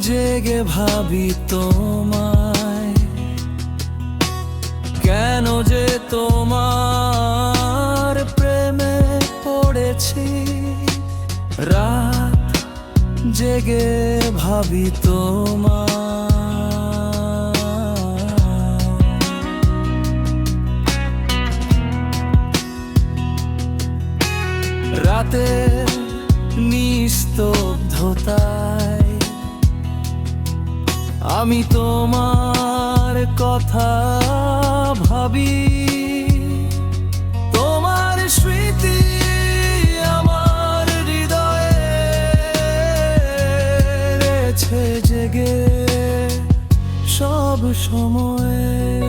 জেগে ভাবি তোমায়। কেন যে তোমার প্রেমে পড়েছি। রাত জেগে ভাবি তোমার রাতে নিস্তব্ধতায় আমি তোমার কথা ভাবি। তোমার স্মৃতি আমার হৃদয়ে জেগে। সব সময়